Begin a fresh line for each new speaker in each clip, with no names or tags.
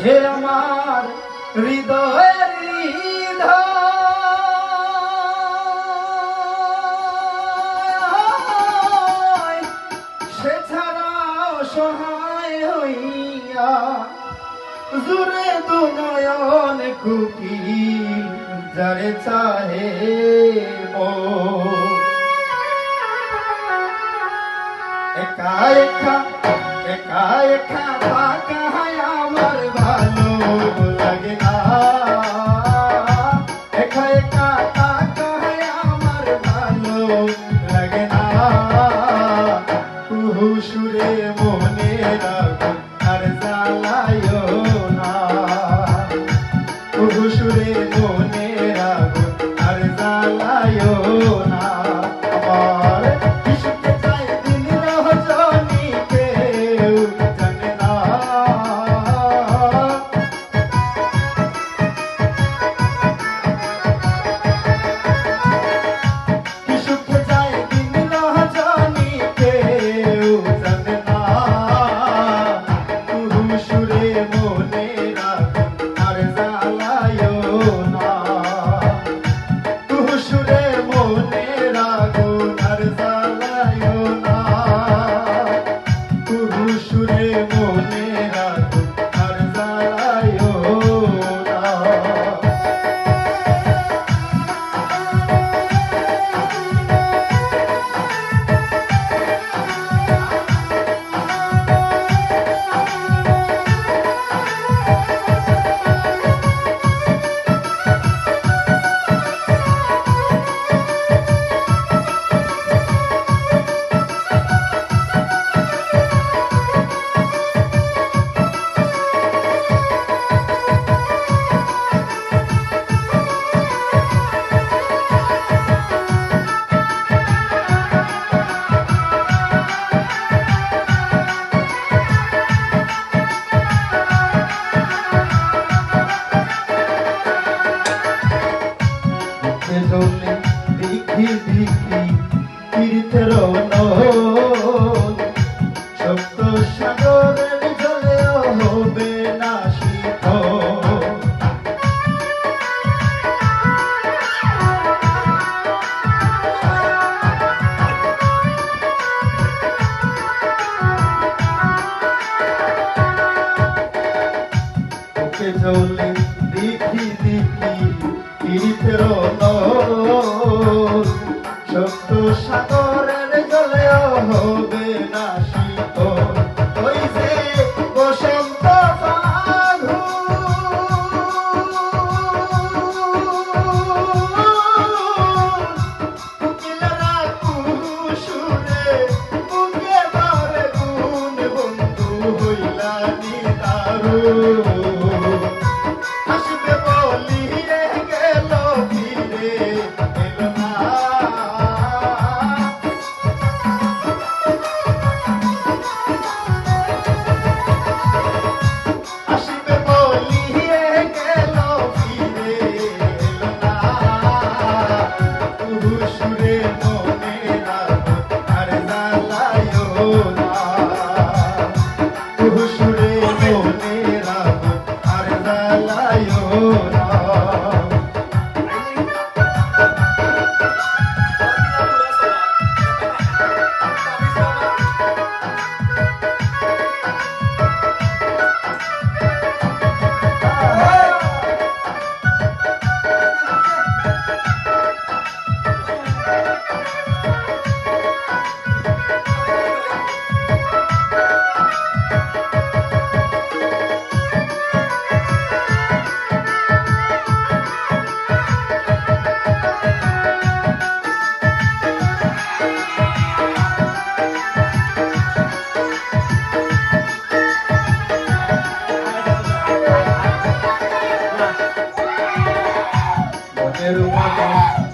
সে আমার হৃদয়ের হৃদয় সে ছাড়াও সহায় হইয়া জুড়ে দু নয়ন কুকি যারে চাহে মন। একা একা একা একা থাকায় আমার ভালো লাগে না। একা একা থাকায় আমার ভালো লাগে না। কুহু সুরে মনে রাখো আর জলে দেখি দেখি তীর্থের নয়ন সপ্ত সাগরের জলেও হবে না শীতল। মুখে জলে দেখি সপ্ত সাগরের জলেও হবে না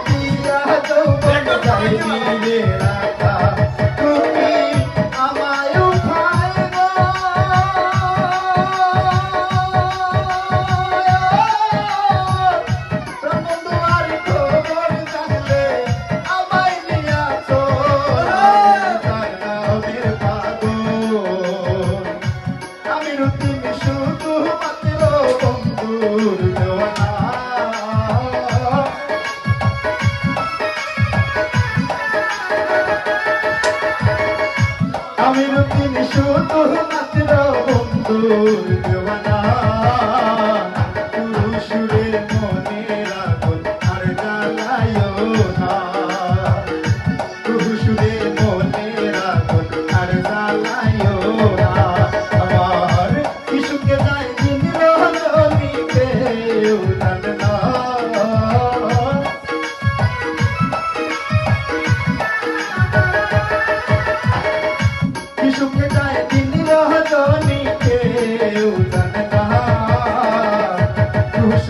I'm Aminu timi shutu matilo kondur dewana Guru Devata